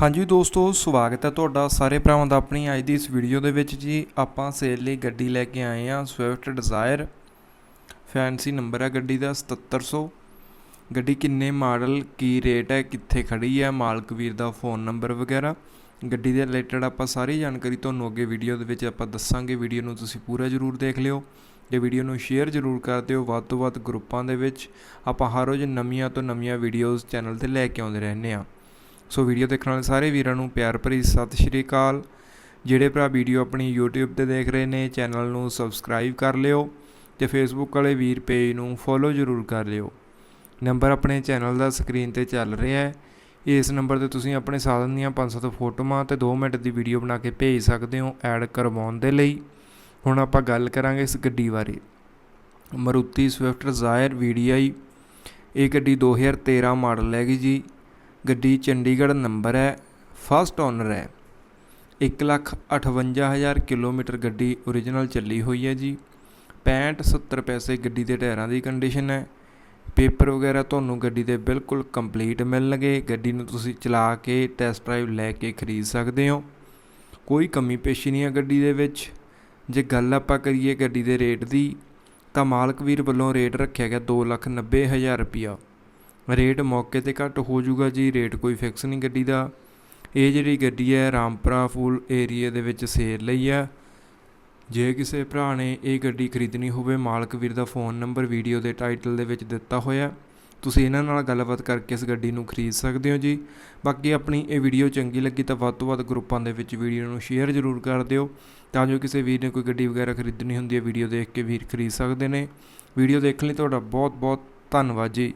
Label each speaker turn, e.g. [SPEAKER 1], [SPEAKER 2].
[SPEAKER 1] ਹਾਂਜੀ ਦੋਸਤੋ, ਸਵਾਗਤ ਹੈ ਤੁਹਾਡਾ ਸਾਰੇ ਭਰਾਵਾਂ ਦਾ ਆਪਣੀ ਅੱਜ ਦੀ ਇਸ ਵੀਡੀਓ ਦੇ ਵਿੱਚ ਜੀ। ਆਪਾਂ ਸੇਲ ਲਈ ਗੱਡੀ ਲੈ ਕੇ ਆਏ ਹਾਂ ਸਵਿਫਟ ਡਿਜ਼ਾਇਰ ਫੈਂਸੀ ਨੰਬਰ ਹੈ ਗੱਡੀ ਦਾ 7700 ਗੱਡੀ ਕਿੰਨੇ ਮਾਡਲ, ਕੀ ਰੇਟ ਹੈ, ਕਿੱਥੇ ਖੜੀ ਹੈ, ਮਾਲਕ ਵੀਰ ਦਾ ਫੋਨ ਨੰਬਰ ਵਗੈਰਾ। ਗੱਡੀ ਦੇ ਰਿਲੇਟਡ ਆਪਾਂ ਸਾਰੀ ਜਾਣਕਾਰੀ ਤੁਹਾਨੂੰ ਅੱਗੇ ਵੀਡੀਓ ਦੇ ਵਿੱਚ ਆਪਾਂ ਦੱਸਾਂਗੇ। ਵੀਡੀਓ ਨੂੰ ਤੁਸੀਂ ਪੂਰਾ ਜ਼ਰੂਰ ਦੇਖ ਲਿਓ। ਤੇ ਵੀਡੀਓ ਨੂੰ ਸ਼ੇਅਰ ਜ਼ਰੂਰ ਕਰ ਦਿਓ, ਵੱਧ ਤੋਂ ਵੱਧ ਗਰੁੱਪਾਂ ਦੇ ਵਿੱਚ ਆਪਾਂ ਹਰ ਰੋਜ਼ ਨਵੀਆਂ ਤੋਂ ਨਵੀਆਂ ਵੀਡੀਓਜ਼ ਚੈਨਲ ਤੇ ਲੈ ਕੇ ਆਉਂਦੇ ਰਹਿੰਦੇ ਹਾਂ। ਸੋ ਵੀਡੀਓ ਦੇਖਣ ਵਾਲੇ ਸਾਰੇ ਵੀਰਾਂ ਨੂੰ ਪਿਆਰ ਭਰੀ ਸਤਿ ਸ਼੍ਰੀ ਅਕਾਲ। ਜਿਹੜੇ ਭਰਾ ਵੀਡੀਓ ਆਪਣੀ YouTube ਤੇ ਦੇਖ ਰਹੇ ਨੇ, ਚੈਨਲ ਨੂੰ ਸਬਸਕ੍ਰਾਈਬ ਕਰ ਲਿਓ ਤੇ Facebook ਵਾਲੇ ਵੀਰ ਪੇਜ ਨੂੰ ਫੋਲੋ ਜ਼ਰੂਰ ਕਰ ਲਿਓ। ਨੰਬਰ ਆਪਣੇ ਚੈਨਲ ਦਾ ਸਕਰੀਨ ਤੇ ਚੱਲ ਰਿਹਾ ਹੈ। ਇਸ ਨੰਬਰ ਤੇ ਤੁਸੀਂ ਆਪਣੇ ਸਾਧਨ ਦੀਆਂ 500 ਫੋਟੋਆਂ ਤੇ 2 ਮਿੰਟ ਦੀ ਵੀਡੀਓ ਬਣਾ ਕੇ ਭੇਜ ਸਕਦੇ ਹੋ ਐਡ ਕਰਵਾਉਣ ਦੇ ਲਈ। ਹੁਣ ਆਪਾਂ ਗੱਲ ਕਰਾਂਗੇ ਇਸ ਗੱਡੀ ਬਾਰੇ। ਮਰੂਤੀ ਸਵਿਫਟ ਡਿਜ਼ਾਇਰ VDI ਇਹ ਗੱਡੀ 2013 ਮਾਡਲ ਹੈਗੀ ਜੀ। ਗੱਡੀ ਚੰਡੀਗੜ੍ਹ ਨੰਬਰ ਹੈ ਫਸਟ ਓਨਰ ਹੈ। 158000 ਕਿਲੋਮੀਟਰ ਗੱਡੀ ਓਰੀਜਨਲ ਚੱਲੀ ਹੋਈ ਹੈ ਜੀ। 65 70 ਪੈਸੇ ਗੱਡੀ ਦੇ ਟਾਇਰਾਂ ਦੀ ਕੰਡੀਸ਼ਨ ਹੈ। ਪੇਪਰ ਵਗੈਰਾ ਤੁਹਾਨੂੰ ਗੱਡੀ ਦੇ ਬਿਲਕੁਲ ਕੰਪਲੀਟ ਮਿਲਣਗੇ। ਗੱਡੀ ਨੂੰ ਤੁਸੀਂ ਚਲਾ ਕੇ ਟੈਸਟ ਡਰਾਈਵ ਲੈ ਕੇ ਖਰੀਦ ਸਕਦੇ ਹੋ। ਕੋਈ ਕਮੀ ਪੇਸ਼ੀ ਨਹੀਂ ਹੈ ਗੱਡੀ ਦੇ ਵਿੱਚ। ਜੇ ਗੱਲ ਆਪਾਂ ਕਰੀਏ ਗੱਡੀ ਦੇ ਰੇਟ ਦੀ, ਤਾਂ ਮਾਲਕ ਵੀਰ ਵੱਲੋਂ ਰੇਟ ਰੱਖਿਆ ਗਿਆ 290000 ਰੁਪਿਆ ਰੇਟ ਮੌਕੇ ਤੇ ਘੱਟ ਹੋ ਜਾਊਗਾ ਜੀ, ਰੇਟ ਕੋਈ ਫਿਕਸ ਨਹੀਂ ਗੱਡੀ ਦਾ। ਇਹ ਜਿਹੜੀ ਗੱਡੀ ਹੈ, ਰਾਮਪੁਰਾ ਫੂਲ ਏਰੀਆ ਦੇ ਵਿੱਚ ਸੇਲ ਲਈ ਆ। ਜੇ ਕਿਸੇ ਭਰਾ ਨੇ ਇਹ ਗੱਡੀ ਖਰੀਦਣੀ ਹੋਵੇ, ਮਾਲਕ ਵੀਰ ਦਾ ਫੋਨ ਨੰਬਰ ਵੀਡੀਓ ਦੇ ਟਾਈਟਲ ਦੇ ਵਿੱਚ ਦਿੱਤਾ ਹੋਇਆ। ਤੁਸੀਂ ਇਹਨਾਂ ਨਾਲ ਗੱਲਬਾਤ ਕਰਕੇ ਇਸ ਗੱਡੀ ਨੂੰ ਖਰੀਦ ਸਕਦੇ ਹੋ ਜੀ। ਬਾਕੀ ਆਪਣੀ ਇਹ ਵੀਡੀਓ ਚੰਗੀ ਲੱਗੀ ਤਾਂ ਵੱਧ ਤੋਂ ਵੱਧ ਗਰੁੱਪਾਂ ਦੇ ਵਿੱਚ ਵੀਡੀਓ ਨੂੰ ਸ਼ੇਅਰ ਜ਼ਰੂਰ ਕਰ ਦਿਓ। ਤਾਂ ਜੋ ਕਿਸੇ ਵੀਰ ਨੇ ਕੋਈ ਗੱਡੀ ਵਗੈਰਾ ਖਰੀਦਣੀ ਹੁੰਦੀ ਹੈ ਵੀਡੀਓ ਦੇਖ ਕੇ ਵੀਰ ਖਰੀਦ ਸਕਦੇ ਨੇ। ਵੀਡੀਓ ਦੇਖਣ ਲਈ ਤੁਹਾਡਾ ਬਹੁਤ ਬਹੁਤ ਧੰਨਵਾਦ ਜੀ।